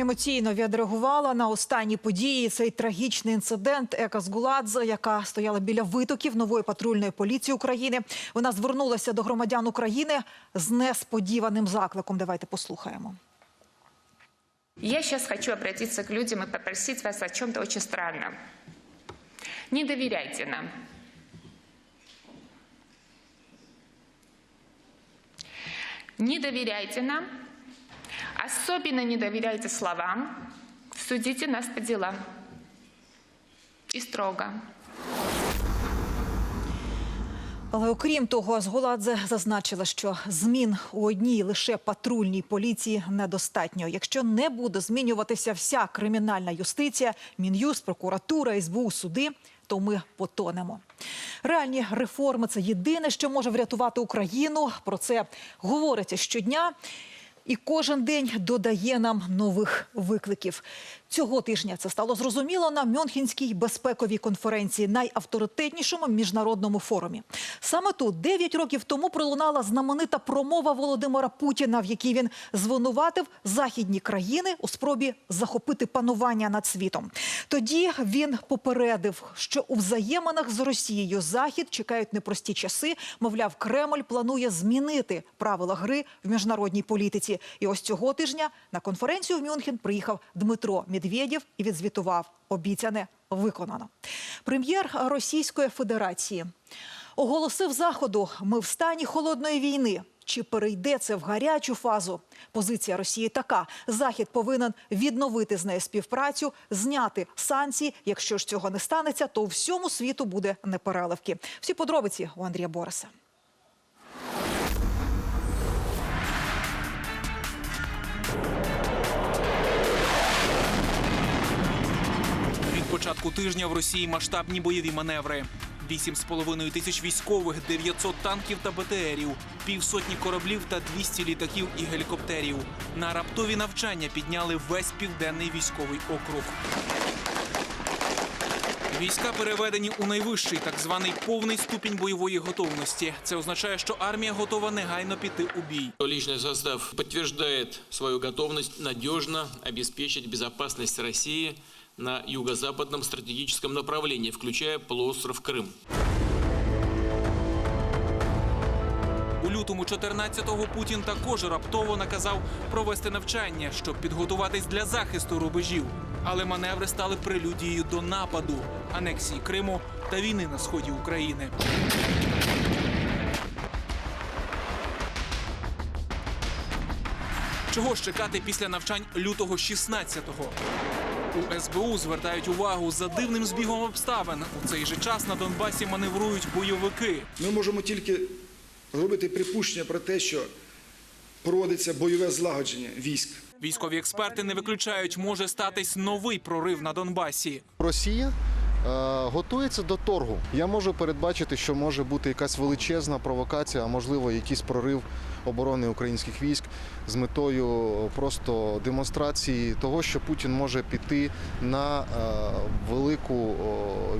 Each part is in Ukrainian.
Емоційно відреагувала на останні події. Цей трагічний інцидент Ека Згуладзе, яка стояла біля витоків нової патрульної поліції України. Вона звернулася до громадян України з несподіваним закликом. Давайте послухаємо. Я сейчас хочу обратиться к людям и попросить вас о чем-то очень странном. Не доверяйте нам. Не доверяйте нам. Особенно не доверяйте словам. Судите нас по делам. И строго. Але окрім того, Згуладзе зазначила, що змін у одній лише патрульній поліції недостатньо. Якщо не буде змінюватися вся кримінальна юстиція, мін'юст, прокуратура, СБУ, суди, то ми потонемо. Реальні реформи це єдине, що може врятувати Україну. Про це говориться щодня. І кожен день додає нам нових викликів. Цього тижня це стало зрозуміло на Мюнхенській безпековій конференції, найавторитетнішому міжнародному форумі. Саме тут 9 років тому пролунала знаменита промова Володимира Путіна, в якій він звинуватив західні країни у спробі захопити панування над світом. Тоді він попередив, що у взаєминах з Росією Захід чекають непрості часи. Мовляв, Кремль планує змінити правила гри в міжнародній політиці. І ось цього тижня на конференцію в Мюнхен приїхав Дмитро Медведєв і відзвітував. Обіцяне виконано. Прем'єр Російської Федерації оголосив заходу: ми в стані холодної війни. Чи перейде це в гарячу фазу? Позиція Росії така: Захід повинен відновити з нею співпрацю, зняти санкції. Якщо ж цього не станеться, то всьому світу буде непереливки. Всі подробиці у Андрія Бориса. Початку тижня в Росії масштабні бойові маневри. 8,5 тисяч військових, 900 танків та БТРів, півсотні кораблів та 200 літаків і гелікоптерів. На раптові навчання підняли весь південний військовий округ. Війська переведені у найвищий так званий повний ступінь бойової готовності. Це означає, що армія готова негайно піти у бій. Личный состав подтверждает свою готовность надежно обеспечить безопасность России на юго-западном стратегическом направлении, включая полуостров Крым. У лютому 14-го Путін також раптово наказав провести навчання, щоб підготуватись для захисту рубежів. Але маневри стали прелюдією до нападу, анексії Криму та війни на сході України. Чого ж чекати після навчань лютого 16-го? У СБУ звертають увагу за дивним збігом обставин. У цей же час на Донбасі маневрують бойовики. Ми можемо тільки робити припущення про те, що проводиться бойове злагодження військ. Військові експерти не виключають, може статись новий прорив на Донбасі. Росія готується до торгу. Я можу передбачити, що може бути якась величезна провокація, а можливо, якийсь прорив оборони українських військ з метою просто демонстрації того, що Путін може піти на е, велику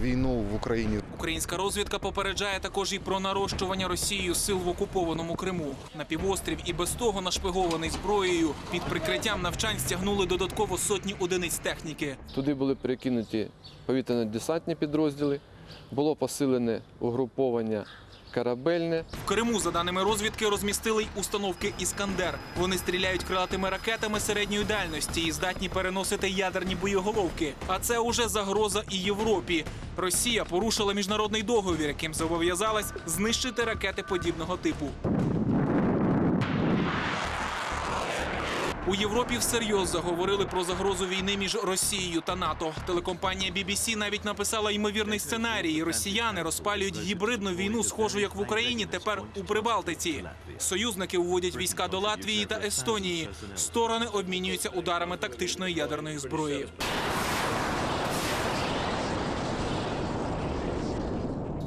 війну в Україні. Українська розвідка попереджає також і про нарощування Росією сил в окупованому Криму. На півострів і без того нашпигований зброєю під прикриттям навчань стягнули додатково сотні одиниць техніки. Туди були перекинуті повітряно-десантні підрозділи, було посилене угруповання корабельне. В Криму, за даними розвідки, розмістили й установки Іскандер. Вони стріляють крилатими ракетами середньої дальності і здатні переносити ядерні боєголовки. А це уже загроза і Європі. Росія порушила міжнародний договір, яким зобов'язалась знищити ракети подібного типу. У Європі всерйоз заговорили про загрозу війни між Росією та НАТО. Телекомпанія BBC навіть написала ймовірний сценарій. Росіяни розпалюють гібридну війну, схожу як в Україні, тепер у Прибалтиці. Союзники уводять війська до Латвії та Естонії. Сторони обмінюються ударами тактичної ядерної зброї.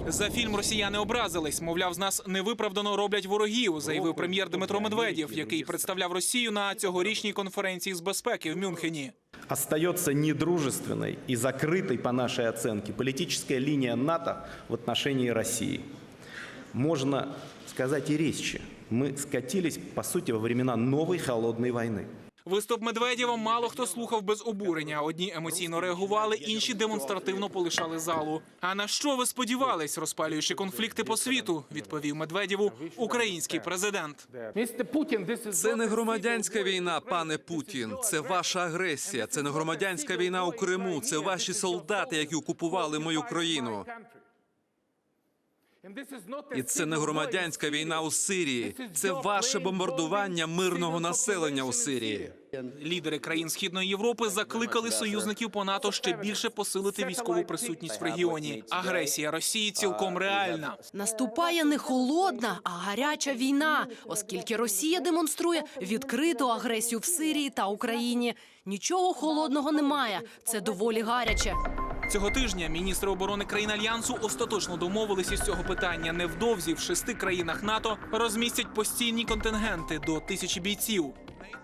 За фільм росіяни образились. Мовляв, з нас невиправдано роблять ворогів, заявив прем'єр Дмитро Медведєв, який представляв Росію на цьогорічній конференції з безпеки в Мюнхені. Остается недружественной и закрытой, по нашей оценке, политическая линия НАТО в отношении России. Можно сказать и резче. Мы скатились, по сути, во времена новой холодной войны. Виступ Медведєва мало хто слухав без обурення. Одні емоційно реагували, інші демонстративно полишали залу. А на що ви сподівались, розпалюючи конфлікти по світу? Відповів Медведєву український президент. Це не громадянська війна, пане Путін. Це ваша агресія. Це не громадянська війна у Криму. Це ваші солдати, які окупували мою країну. І це не громадянська війна у Сирії. Це ваше бомбардування мирного населення у Сирії. Лідери країн Східної Європи закликали союзників по НАТО ще більше посилити військову присутність в регіоні. Агресія Росії цілком реальна. Наступає не холодна, а гаряча війна, оскільки Росія демонструє відкриту агресію в Сирії та Україні. Нічого холодного немає. Це доволі гаряче. Цього тижня міністри оборони країн альянсу остаточно домовилися з цього питання. Невдовзі в шести країнах НАТО розмістять постійні контингенти до тисячі бійців.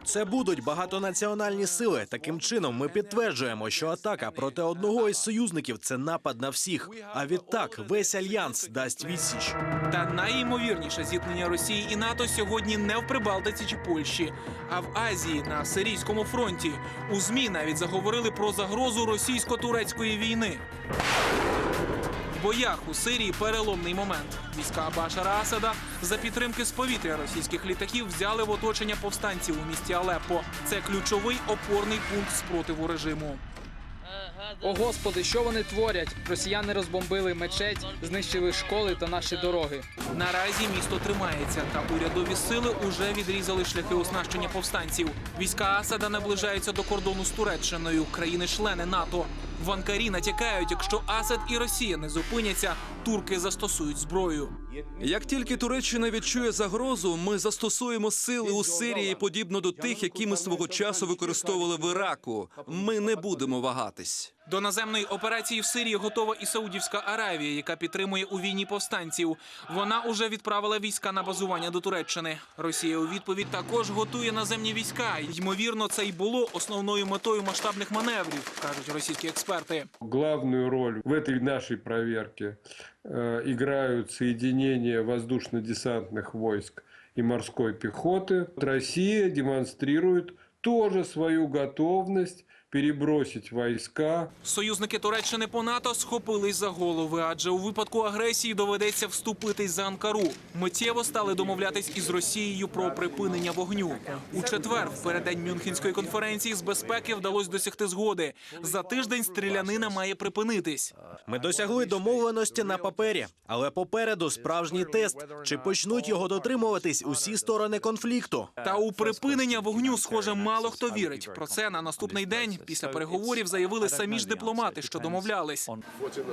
Це будуть багатонаціональні сили. Таким чином, ми підтверджуємо, що атака проти одного із союзників це напад на всіх. А відтак весь альянс дасть відсіч. Та найімовірніше зіткнення Росії і НАТО сьогодні не в Прибалтиці чи Польщі, а в Азії на сирійському фронті. У змі навіть заговорили про загрозу російсько-турецької війни. В боях у Сирії переломний момент. Війська Башара Асада за підтримки з повітря російських літаків взяли в оточення повстанців у місті Алеппо. Це ключовий опорний пункт спротиву режиму. О господи, що вони творять? Росіяни розбомбили мечеть, знищили школи та наші дороги. Наразі місто тримається, та урядові сили уже відрізали шляхи оснащення повстанців. Війська Асада наближаються до кордону з Туреччиною, країни-члени НАТО. В Анкарі натякають, якщо Асад і Росія не зупиняться, турки застосують зброю. Як тільки Туреччина відчує загрозу, ми застосуємо сили у Сирії подібно до тих, які ми свого часу використовували в Іраку. Ми не будемо вагатись. До наземної операції в Сирії готова і Саудівська Аравія, яка підтримує у війні повстанців. Вона уже відправила війська на базування до Туреччини. Росія у відповідь також готує наземні війська. Ймовірно, це й було основною метою масштабних маневрів, кажуть російські експерти. Главную роль в этой нашей проверке э, играют соединения воздушно-десантных войск и морской пехоты. Россия демонстрирует тоже свою готовность перебросить войска Союзники Туреччини по НАТО схопились за голови, адже у випадку агресії доведеться вступитись за Анкару. Миттєво стали домовлятись із Росією про припинення вогню. У четвер, в переддень Мюнхенської конференції з безпеки, вдалося досягти згоди. За тиждень стрілянина має припинитись. Ми досягли домовленості на папері, але попереду справжній тест. Чи почнуть його дотримуватись усі сторони конфлікту? Та у припинення вогню, схоже, мало хто вірить. Про це на наступний день після переговорів заявили самі ж дипломати, що домовлялись.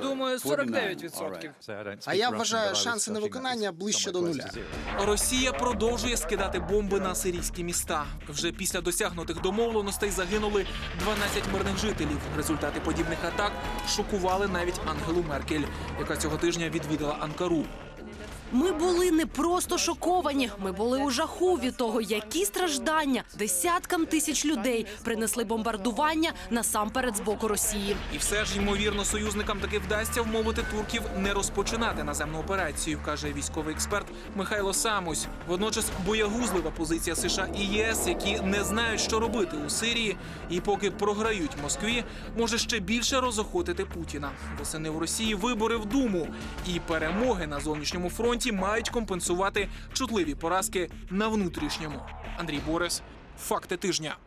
Думаю, 49%. А я вважаю шанси на виконання ближче до нуля. Росія продовжує скидати бомби на сирійські міста. Вже після досягнутих домовленостей загинули 12 мирних жителів. Результати подібних атак шокували навіть Ангелу Меркель, яка цього тижня відвідала Анкару. Ми були не просто шоковані. Ми були у жаху від того, які страждання десяткам тисяч людей принесли бомбардування насамперед з боку Росії. І все ж, ймовірно, союзникам таки вдасться вмовити турків не розпочинати наземну операцію, каже військовий експерт Михайло Самусь. Водночас боягузлива позиція США і ЄС, які не знають, що робити у Сирії, і поки програють Москві, може ще більше розохотити Путіна. Восени в Росії вибори в Думу, і перемоги на зовнішньому фронті мають компенсувати чутливі поразки на внутрішньому. Андрій Борис, факти тижня.